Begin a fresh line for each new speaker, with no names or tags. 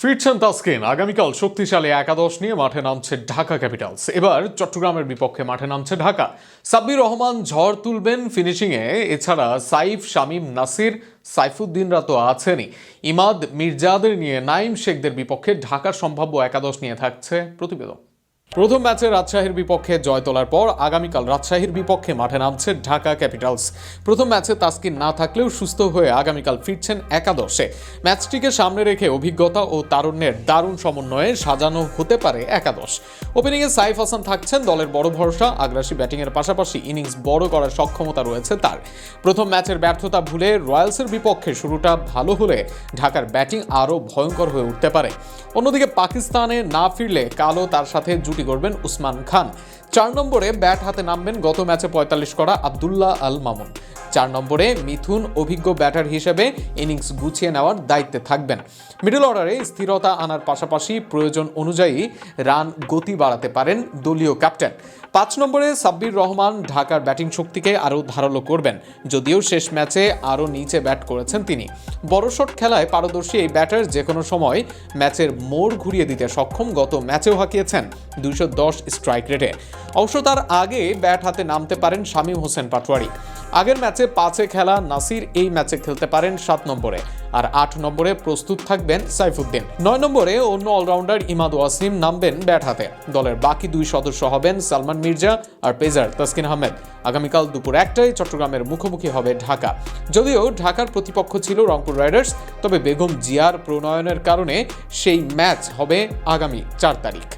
ফিরছেন তাসকিন। আগামীকাল শক্তিশালী একাদশ নিয়ে মাঠে নামছে ঢাকা ক্যাপিটালস। এবার চট্টগ্রামের বিপক্ষে মাঠে নামছে ঢাকা। সাব্বির রহমান ঝড় তুলবেন ফিনিশিংয়ে এছাড়া সাইফ শামীম নাসির সাইফুদ্দিনরা তো আছেনই। ইমাদ মির্জাদের নিয়ে নাইম শেখদের বিপক্ষে ঢাকার সম্ভাব্য একাদশ নিয়ে থাকছে প্রতিবেদন। প্রথম ম্যাচে রাজশাহীর বিপক্ষে জয় তোলার পর আগামীকাল রাজশাহীর বিপক্ষে মাঠে নামছে ঢাকা ক্যাপিটালস। প্রথম ম্যাচে তাসকিন না থাকলেও সুস্থ হয়ে আগামীকাল ফিরছেন একাদশে। ম্যাচটিকে সামনে রেখে অভিজ্ঞতা ও তারুণ্যের দারুণ সমন্বয়ে সাজানো হতে পারে একাদশ। ওপেনিংয়ে সাইফ হাসান থাকছেন দলের বড় ভরসা, আগ্রাসী ব্যাটিংয়ের পাশাপাশি ইনিংস বড় করার সক্ষমতা রয়েছে তার। প্রথম ম্যাচের ব্যর্থতা ভুলে রয়্যালসের বিপক্ষে শুরুটা ভালো হলে ঢাকার ব্যাটিং আরও ভয়ঙ্কর হয়ে উঠতে পারে। অন্যদিকে পাকিস্তানে না ফিরলে কালো তার সাথে জুটি করবেন উসমান খান। চার নম্বরে ব্যাট হাতে নামবেন গত ম্যাচে পঁয়তাল্লিশ করা আবদুল্লাহ আল মামুন। চার নম্বরে মিথুন অভিজ্ঞ ব্যাটার হিসেবে ইনিংস গুছিয়ে নেওয়ার দায়িত্বে থাকবেন। মিডল অর্ডারে স্থিরতা আনার পাশাপাশি প্রয়োজন অনুযায়ী রান গতি বাড়াতে পারেন দলীয় ক্যাপ্টেন। পাঁচ নম্বরে সাব্বির রহমান ঢাকার ব্যাটিং শক্তিকে আরও ধারালো করবেন, যদিও শেষ ম্যাচে আরও নিচে ব্যাট করেছেন তিনি। বড় শট খেলায় পারদর্শী এই ব্যাটার যে কোনো সময় ম্যাচের মোড় ঘুরিয়ে দিতে সক্ষম গত ম্যাচেও হাঁকিয়েছেন দুইশো দশ স্ট্রাইক রেটে। অবশ্য তার আগে ব্যাট হাতে নামতে পারেন শামীম হোসেন পাটোয়ারি। আগের ম্যাচে পাঁচে খেলা নাসির এই ম্যাচে খেলতে পারেন সাত নম্বরে। আর আট নম্বরে প্রস্তুত থাকবেন সাইফুদ্দিন। নয় নম্বরে অন্য অলরাউন্ডার ইমাদ ওয়াসিম নামবেন ব্যাট হাতে। দলের বাকি দুই সদস্য হবেন সালমান মির্জা আর পেজার তাসকিন আহমেদ। আগামীকাল দুপুর একটায় চট্টগ্রামের মুখোমুখি হবে ঢাকা। যদিও ঢাকার প্রতিপক্ষ ছিল রংপুর রাইডার্স, তবে বেগম জিয়ার প্রণয়নের কারণে সেই ম্যাচ হবে আগামী চার তারিখ।